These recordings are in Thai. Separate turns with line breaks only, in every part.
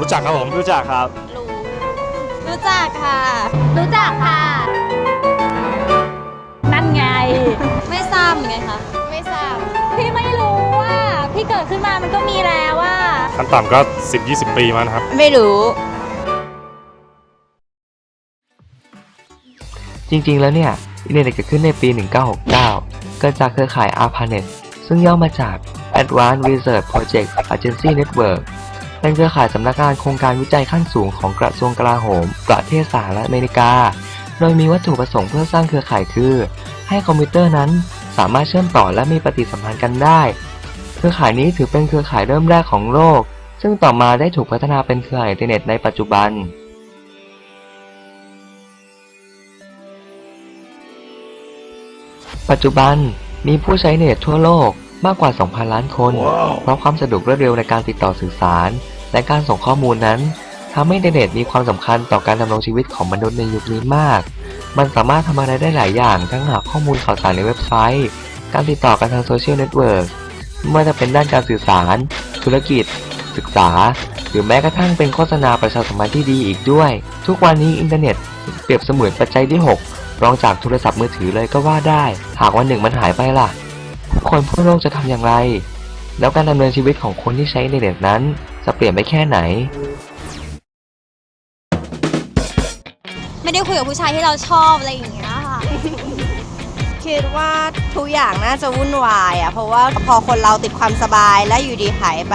รู้จักครับผม
รู้จักครับ
รู้ รู้จักค่ะ
รู้จักค่ะ นั่นไง
ไม่ทราบไงคะ
ไม่ทราบ พี่ไม่รู้ว่าพี่เกิดขึ้นมามันก็มีแล้วว่า
ขั้นต่ำก็ 10-20 ปีมานะครับ
ไม่รู้
จริงๆ แล้วเนี่ย อินเทอร์เน็ตเกิดขึ้นในปี 1969 เกิดจากเครือข่าย ARPANET ซึ่งย่อมาจาก Advanced Research Project Agency Network เป็นเครือข่ายสำนักงานโครงการวิจัยขั้นสูงของกระทรวงกลาโหม ประเทศสหรัฐอเมริกา โดยมีวัตถุประสงค์เพื่อสร้างเครือข่ายคือ ให้คอมพิวเตอร์นั้นสามารถเชื่อมต่อและมีปฏิสัมพันธ์กันได้ เครือข่ายนี้ถือเป็นเครือข่ายเริ่มแรกของโลก ซึ่งต่อมาได้ถูกพัฒนาเป็นเครือข่ายอินเทอร์เน็ตในปัจจุบันปัจจุบันมีผู้ใช้เน็ตทั่วโลกมากกว่า 2,000 ล้านคนเพราะความสะดวกรวดเร็วในการติดต่อสื่อสาร และการส่งข้อมูลนั้นทำให้อินเทอร์เน็ตมีความสำคัญต่อการดำรงชีวิตของมนุษย์ในยุคนี้มาก มันสามารถทำอะไรได้หลายอย่าง ทั้งหาข้อมูลข่าวสารในเว็บไซต์ การติดต่อกันทางโซเชียลเน็ตเวิร์กไม่ว่าจะเป็นด้านการสื่อสาร ธุรกิจ ศึกษา หรือแม้กระทั่งเป็นโฆษณาประชาสัมพันธ์ที่ดีอีกด้วย ทุกวันนี้อินเทอร์เน็ตเปรียบเสมือนปัจจัยที่ 6 รองจากโทรศัพท์มือถือเลยก็ว่าได้ หากวันหนึ่งมันหายไปล่ะ คนทั่วโลกจะทำอย่างไร แล้วการดำเนินชีวิตของคนที่ใช้อินเทอร์เน็ตนั้น จะเปลี่ยนไปแค่ไหน
ไม่ได้คุยกับผู้ชายที่เราชอบอะไรอย่างเงี้ยค่ะ
คิดว่าทุกอย่างน่าจะวุ่นวายอะเพราะว่าพอคนเราติดความสบายและอยู่ดีหายไป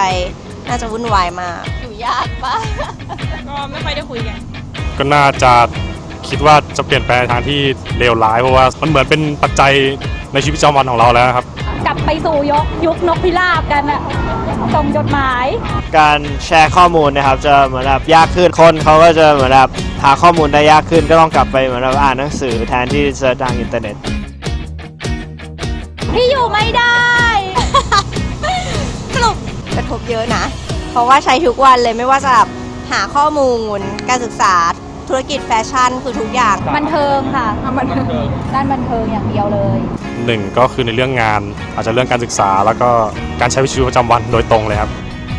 น่าจะวุ่นวายมาก
อยู่ยากปะ
ก็ไม่ค่อยได้คุยกัน
ก็น่าจะคิดว่าจะเปลี่ยนแปลงทางที่เลวร้ายเพราะว่ามันเหมือนเป็นปัจจัยในชีวิตประจำวันของเราแล้วครับ
กลับไปสู่ยกยุคนกพิราบกันอะส่งจดหมาย
การแชร์ข้อมูลนะครับจะเหมือนแบบยากขึ้นคนเขาก็จะเหมือนแบบหาข้อมูลได้ยากขึ้นก็ต้องกลับไปเหมือนแบบอ่านหนังสือแทนที่จะเสิร์ชทางอินเทอร์เน็ต
พี่อยู่ไม่ได้
สรุปกระทบเยอะนะ เพราะว่าใช้ทุกวันเลยไม่ว่าจะหาข้อมูลการศึกษา ธุรกิจแฟชั่นคือทุกอย่าง
บันเทิงค่ะบันเทิงด้านบันเทิงอย่างเดียวเลย
หนึ่งก็คือในเรื่องงาน อาจจะเรื่องการศึกษา แล้วก็การใช้ชีวิตประจำวันโดยตรงเลยครับ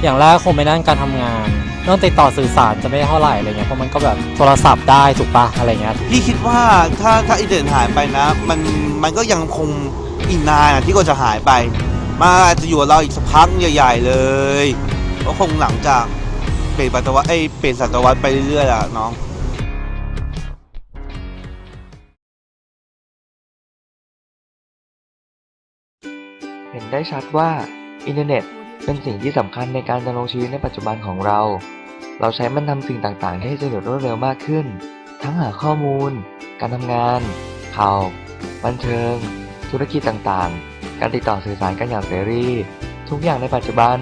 อย่างแรกคงเป็นด้านการทำงานเรื่องติดต่อสื่อสารจะไม่เท่าไหร่อะไรเงี้ยเพราะมันก็แบบโทรศัพท์ได้ถูกปะอะไรเงี้ย
พี่คิดว่าถ้าถ้าอินเทอร์เน็ตหายไปนะ มันมันก็ยังคงอีกนานอะที่ก็จะหายไปมาอาจจะอยู่กับเราอีกสักพักใหญ่ๆเลยก็คงหลังจากเปลี่ยนปัตวรรษเอ้ยเปลี่ยนศตวรรษไปเรื่อยๆอะน้อง
ห็นได้ชัดว่าอินเทอร์เน็ตเป็นสิ่งที่สำคัญในการดำรงชีวิตในปัจจุบันของเรา เราใช้มันทำสิ่งต่างๆ ให้สะดวกรวดเร็วมากขึ้น ทั้งหาข้อมูล การทำงาน ข่าว บันเทิง ธุรกิจต่างๆ การติดต่อสื่อสารกันอย่างเสรี ทุกอย่างในปัจจุบัน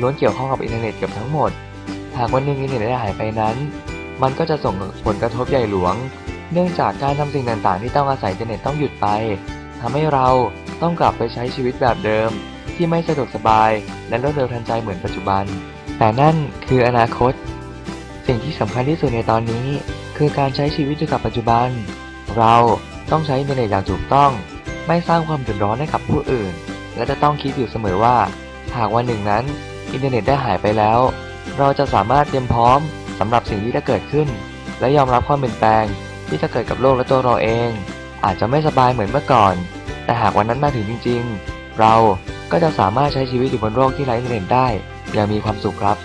ล้วนเกี่ยวข้องกับอินเทอร์เน็ตเกือบทั้งหมด หากวันหนึ่งอินเทอร์เน็ตได้หายไปนั้น มันก็จะส่งผลกระทบใหญ่หลวง เนื่องจากการทำสิ่งต่างๆ ที่ต้องอาศัยอินเทอร์เน็ตต้องหยุดไปทำให้เรา ต้องกลับไปใช้ชีวิตแบบเดิม ที่ไม่สะดวกสบาย และรวดเร็วทันใจเหมือนปัจจุบัน แต่นั่นคืออนาคต สิ่งที่สำคัญที่สุดในตอนนี้ คือการใช้ชีวิตอยู่กับปัจจุบัน เราต้องใช้อินเทอร์เน็ตอย่างถูกต้อง ไม่สร้างความเดือดร้อนให้กับผู้อื่น และจะต้องคิดอยู่เสมอว่า หากวันหนึ่งนั้น อินเทอร์เน็ตได้หายไปแล้ว เราจะสามารถเตรียมพร้อมสำหรับสิ่งที่จะเกิดขึ้น และยอมรับความเปลี่ยนแปลงที่จะเกิดกับโลกและตัวเราเอง อาจจะไม่สบายเหมือนเมื่อก่อน แต่หากวันนั้นมาถึงจริง ๆ เราก็จะสามารถใช้ชีวิตอยู่บนโลกที่ไร้อินเทอนได้อย่างมีความสุขครับ